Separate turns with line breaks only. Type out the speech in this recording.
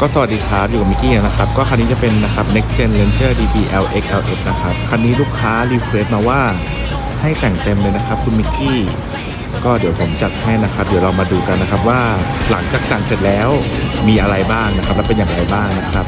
ก็สวัสดีครับ อยู่กับมิกกี้นะครับ ก็คันนี้จะเป็นนะครับ Next Gen Ranger DB LX LF นะครับ คันนี้ลูกค้ารีเควสมาว่าให้แต่งเต็มเลยนะครับ คุณมิกกี้ ก็เดี๋ยวผมจัดให้นะครับ เดี๋ยวเรามาดูกันนะครับว่าหลังจากแต่งเสร็จแล้วมีอะไรบ้างนะครับ และเป็นอย่างไรบ้างนะครับ